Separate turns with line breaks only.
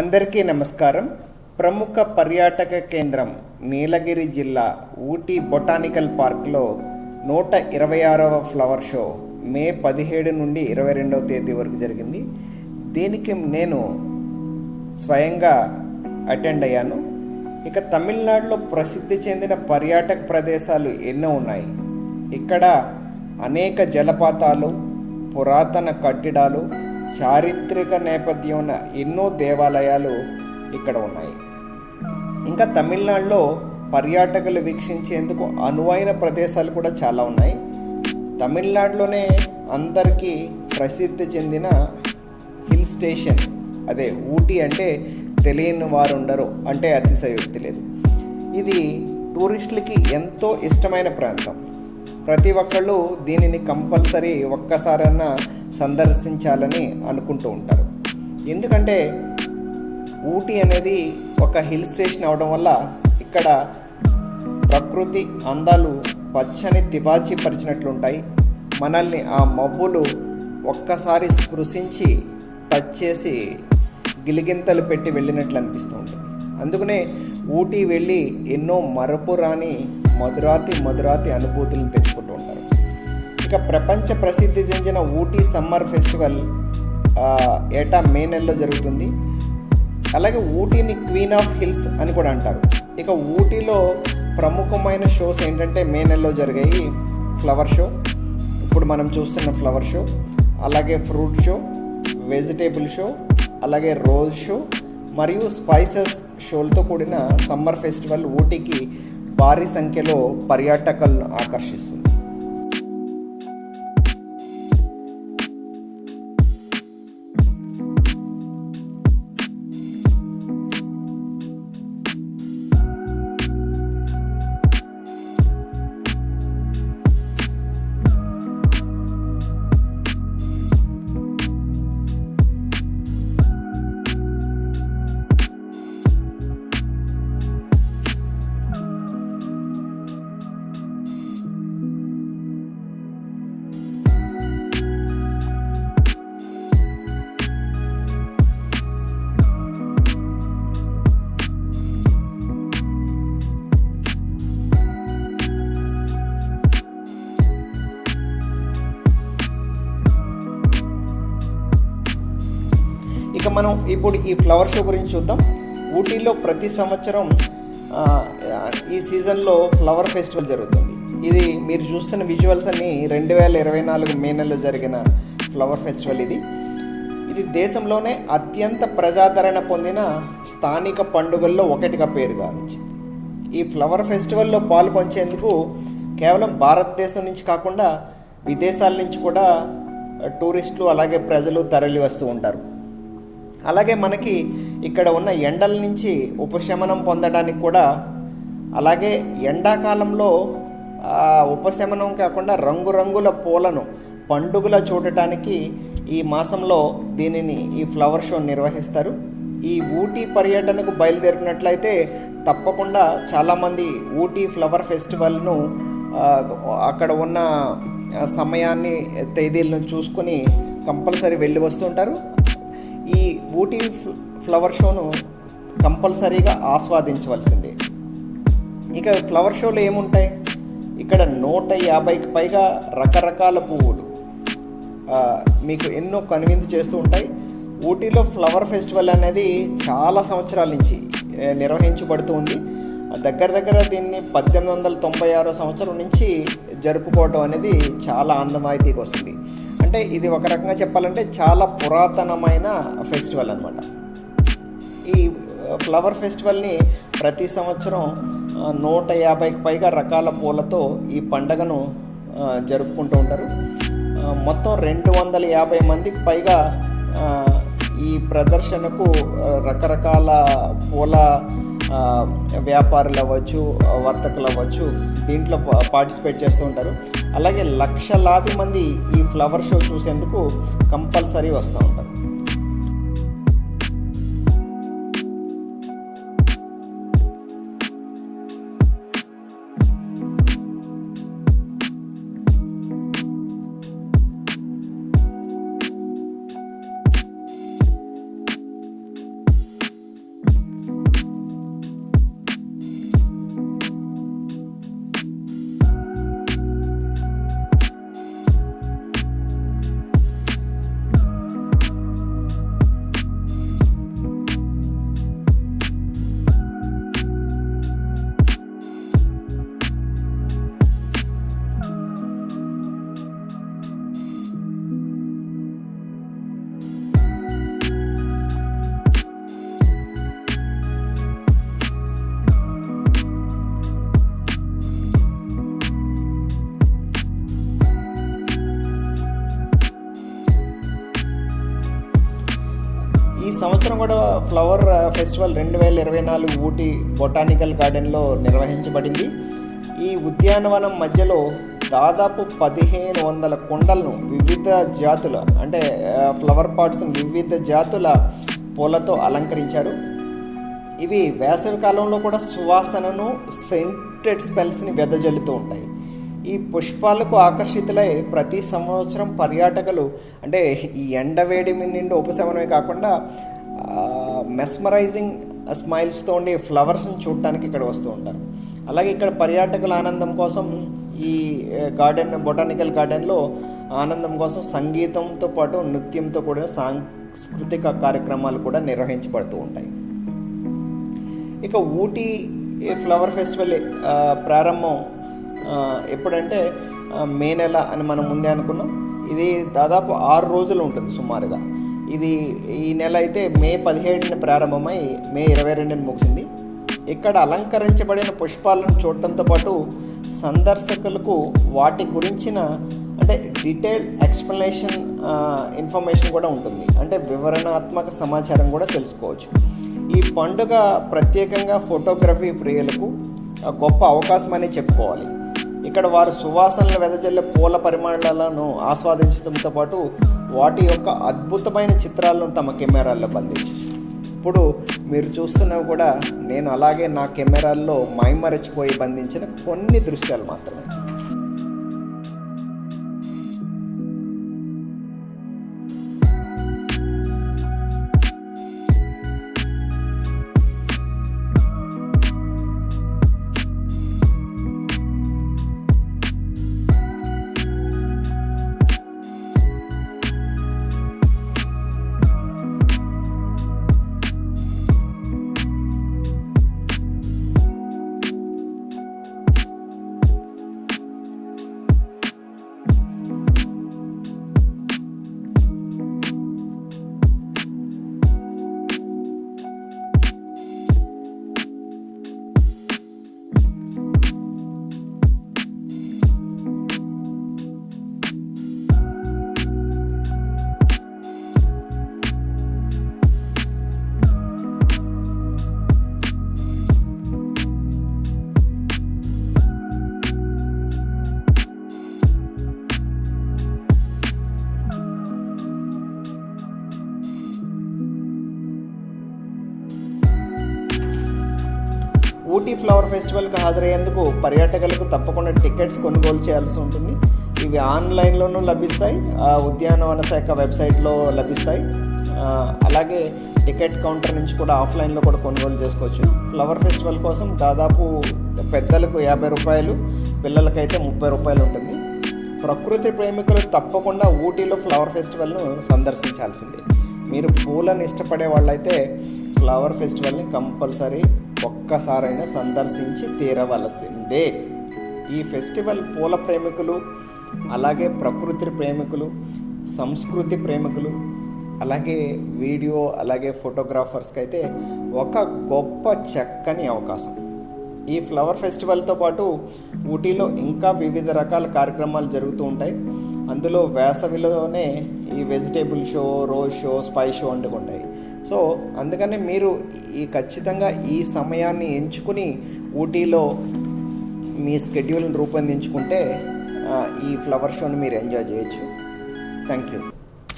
అందరికీ నమస్కారం. ప్రముఖ పర్యాటక కేంద్రం నీలగిరి జిల్లా ఊటీ బొటానికల్ పార్క్లో నూట ఇరవై ఆరవ ఫ్లవర్ షో మే పదిహేడు నుండి ఇరవై రెండవ తేదీ వరకు జరిగింది. దీనికి నేను స్వయంగా అటెండ్ అయ్యాను. ఇక తమిళనాడులో ప్రసిద్ధి చెందిన పర్యాటక ప్రదేశాలు ఎన్నో ఉన్నాయి. ఇక్కడ అనేక జలపాతాలు పురాతన కట్టడాలు చారిత్రక నేపథ్యం ఉన్న ఎన్నో దేవాలయాలు ఇక్కడ ఉన్నాయి. ఇంకా తమిళనాడులో పర్యాటకులు వీక్షించేందుకు అనువైన ప్రదేశాలు కూడా చాలా ఉన్నాయి. తమిళనాడులోనే అందరికీ ప్రసిద్ధి చెందిన హిల్ స్టేషన్ అదే ఊటీ అంటే తెలియని వారు ఉండరు అంటే అతిశయోక్తి లేదు. ఇది టూరిస్టులకి ఎంతో ఇష్టమైన ప్రాంతం. ప్రతి ఒక్కళ్ళు దీనిని కంపల్సరీ ఒక్కసారన్నా సందర్శించాలని అనుకుంటూ ఉంటారు. ఎందుకంటే ఊటీ అనేది ఒక హిల్ స్టేషన్ అవడం వల్ల ఇక్కడ ప్రకృతి అందాలు పచ్చని తివాచి పరిచినట్లుంటాయి. మనల్ని ఆ మబ్బులు ఒక్కసారి స్పృశించి టచ్ చేసి గిలిగింతలు పెట్టి వెళ్ళినట్లు అనిపిస్తూ ఉంటుంది. అందుకనే ఊటీ వెళ్ళి ఎన్నో మరపురాని మధురాతి మధురాతి అనుభూతులను తెచ్చుకుంటూ ఉంటారు. ఇక ప్రపంచ ప్రసిద్ధి చెందిన ఊటీ సమ్మర్ ఫెస్టివల్ ఏటా మే నెలలో జరుగుతుంది. అలాగే ఊటీని క్వీన్ ఆఫ్ హిల్స్ అని కూడా అంటారు. ఇక ఊటీలో ప్రముఖమైన షోస్ ఏంటంటే మే నెలలో జరిగాయి ఫ్లవర్ షో. ఇప్పుడు మనం చూస్తున్న ఫ్లవర్ షో అలాగే ఫ్రూట్ షో వెజిటేబుల్ షో అలాగే రోజ్ షో మరియు స్పైసెస్ షోలతో కూడిన సమ్మర్ ఫెస్టివల్ ఊటీకి భారీ సంఖ్యలో పర్యాటకులను ఆకర్షిస్తుంది. ఇక మనం ఇప్పుడు ఈ ఫ్లవర్ షో గురించి చూద్దాం. ఊటీలో ప్రతి సంవత్సరం ఈ సీజన్లో ఫ్లవర్ ఫెస్టివల్ జరుగుతుంది. ఇది మీరు చూస్తున్న విజువల్స్ అన్ని రెండు వేల ఇరవై నాలుగు మే నెలలో జరిగిన ఫ్లవర్ ఫెస్టివల్ ఇది. ఇది దేశంలోనే అత్యంత ప్రజాదరణ పొందిన స్థానిక పండుగల్లో ఒకటిగా పేరు గావించింది ఈ ఫ్లవర్ ఫెస్టివల్లో పాలు పంచేందుకు కేవలం భారతదేశం నుంచి కాకుండా విదేశాల నుంచి కూడా టూరిస్టులు అలాగే ప్రజలు తరలి వస్తూ ఉంటారు. అలాగే మనకి ఇక్కడ ఉన్న ఎండల నుంచి ఉపశమనం పొందడానికి కూడా అలాగే ఎండాకాలంలో ఉపశమనం కాకుండా రంగురంగుల పూలను పండుగల చూడటానికి ఈ మాసంలో దీనిని ఈ ఫ్లవర్ షో నిర్వహిస్తారు. ఈ ఊటీ పర్యటనకు బయలుదేరినట్లయితే తప్పకుండా చాలామంది ఊటీ ఫ్లవర్ ఫెస్టివల్ను అక్కడ ఉన్న సమయాన్ని తేదీలను చూసుకొని కంపల్సరీ వెళ్ళి వస్తుంటారు. ఈ ఊటీ ఫ్లవర్ షోను కంపల్సరీగా ఆస్వాదించవలసిందే. ఇక ఫ్లవర్ షోలో ఏముంటాయి? ఇక్కడ నూట యాభైకి పైగా రకరకాల పువ్వులు మీకు ఎన్నో కనువిందు చేస్తూ ఉంటాయి. ఊటీలో ఫ్లవర్ ఫెస్టివల్ అనేది చాలా సంవత్సరాల నుంచి నిర్వహించబడుతూ ఉంది. దగ్గర దగ్గర దీన్ని పద్దెనిమిది వందల తొంభై ఆరో సంవత్సరం నుంచి జరుపుకోవడం అనేది చాలా ఆనందమాయితీకి వస్తుంది. అంటే ఇది ఒక రకంగా చెప్పాలంటే చాలా పురాతనమైన ఫెస్టివల్ అనమాట ఈ ఫ్లవర్ ఫెస్టివల్ని ప్రతి సంవత్సరం నూట యాభైకి పైగా రకాల పూలతో ఈ పండగను జరుపుకుంటూ ఉంటారు. మొత్తం రెండు వందల యాభై మందికి పైగా ఈ ప్రదర్శనకు రకరకాల పూల వ్యాపారులు అవ్వచ్చు వర్తకులు అవ్వచ్చు దీంట్లో పార్టిసిపేట్ చేస్తూ ఉంటారు. అలాగే లక్షలాది మంది ఈ ఫ్లవర్ షో చూసేందుకు కంపల్సరీ వస్తూ ఉంటారు. కూడా ఫ్లవర్ ఫెస్టివల్ రెండు వేల ఇరవై నాలుగు ఊటీ బొటానికల్ గార్డెన్లో నిర్వహించబడింది. ఈ ఉద్యానవనం మధ్యలో దాదాపు పదిహేను వందల కుండలను వివిధ జాతుల అంటే ఫ్లవర్ పాట్స్ని వివిధ జాతుల పూలతో అలంకరించారు. ఇవి వేసవి కాలంలో కూడా సువాసనను సెంటెడ్ స్పెల్స్ని వెదజల్లుతూ ఉంటాయి. ఈ పుష్పాలకు ఆకర్షితులై ప్రతి సంవత్సరం పర్యాటకులు అంటే ఈ ఎండవేడి నుండి ఉపశమనమే కాకుండా మెస్మరైజింగ్ స్మైల్స్తో ఉండే ఫ్లవర్స్ని చూడటానికి ఇక్కడ వస్తూ ఉంటారు. అలాగే ఇక్కడ పర్యాటకుల ఆనందం కోసం ఈ గార్డెన్ బొటానికల్ గార్డెన్లో ఆనందం కోసం సంగీతంతో పాటు నృత్యంతో కూడిన సాంస్కృతిక కార్యక్రమాలు కూడా నిర్వహించబడుతూ ఉంటాయి. ఇక ఊటీ ఫ్లవర్ ఫెస్టివల్ ప్రారంభం ఎప్పుడంటే మే నెల అని మనం ముందే అనుకున్నాం. ఇది దాదాపు ఆరు రోజులు ఉంటుంది సుమారుగా. ఇది ఈ నెల అయితే మే పదిహేడున ప్రారంభమై మే ఇరవై రెండున ముగిసింది. ఇక్కడ అలంకరించబడిన పుష్పాలను చూడటంతో పాటు సందర్శకులకు వాటి గురించిన అంటే డీటెయిల్డ్ ఎక్స్ప్లెనేషన్ ఇన్ఫర్మేషన్ కూడా ఉంటుంది. అంటే వివరణాత్మక సమాచారం కూడా తెలుసుకోవచ్చు. ఈ పండుగ ప్రత్యేకంగా ఫోటోగ్రఫీ ప్రియులకు గొప్ప అవకాశం అనే చెప్పుకోవాలి. ఇక్కడ వారు సువాసనలు వెదజల్లే పూల పరిమాణాలను ఆస్వాదించడంతో పాటు వాటి యొక్క అద్భుతమైన చిత్రాలను తమ కెమెరాల్లో బంధించు ఇప్పుడు మీరు చూస్తున్నవి కూడా నేను అలాగే నా కెమెరాల్లో మైమరచిపోయి బంధించిన కొన్ని దృశ్యాలు మాత్రమే. ఊటీ ఫ్లవర్ ఫెస్టివల్కి హాజరయ్యేందుకు పర్యాటకులకు తప్పకుండా టికెట్స్ కొనుగోలు చేయాల్సి ఉంటుంది. ఇవి ఆన్లైన్లోనూ లభిస్తాయి ఆ ఉద్యానవన శాఖ వెబ్సైట్లో లభిస్తాయి. అలాగే టికెట్ కౌంటర్ నుంచి కూడా ఆఫ్లైన్లో కూడా కొనుగోలు చేసుకోవచ్చు. ఫ్లవర్ ఫెస్టివల్ కోసం దాదాపు పెద్దలకు యాభై రూపాయలు పిల్లలకైతే ముప్పై రూపాయలు ఉంటుంది. ప్రకృతి ప్రేమికులు తప్పకుండా ఊటీలో ఫ్లవర్ ఫెస్టివల్ను సందర్శించాల్సిందే. మీరు పూలను ఇష్టపడే వాళ్ళైతే ఫ్లవర్ ఫెస్టివల్ని కంపల్సరీ ఒక్కసారైనా సందర్శించి తీరవలసిందే. ఈ ఫెస్టివల్ పూల ప్రేమికులు అలాగే ప్రకృతి ప్రేమికులు సంస్కృతి ప్రేమికులు అలాగే వీడియో అలాగే ఫోటోగ్రాఫర్స్కి అయితే ఒక గొప్ప చక్కని అవకాశం. ఈ ఫ్లవర్ ఫెస్టివల్తో పాటు ఊటీలో ఇంకా వివిధ రకాల కార్యక్రమాలు జరుగుతూ ఉంటాయి. అందులో వేసవిలోనే ఈ vegetable show rose show spy show వండుకుంటాయి ఉంటాయి. సో అందుకనే మీరు ఈ ఖచ్చితంగా ఈ సమయాన్ని ఎంచుకుని ఊటీలో మీ స్కెడ్యూల్ని రూపొందించుకుంటే ఈ ఫ్లవర్ షోని మీరు ఎంజాయ్ చేయొచ్చు. Thank you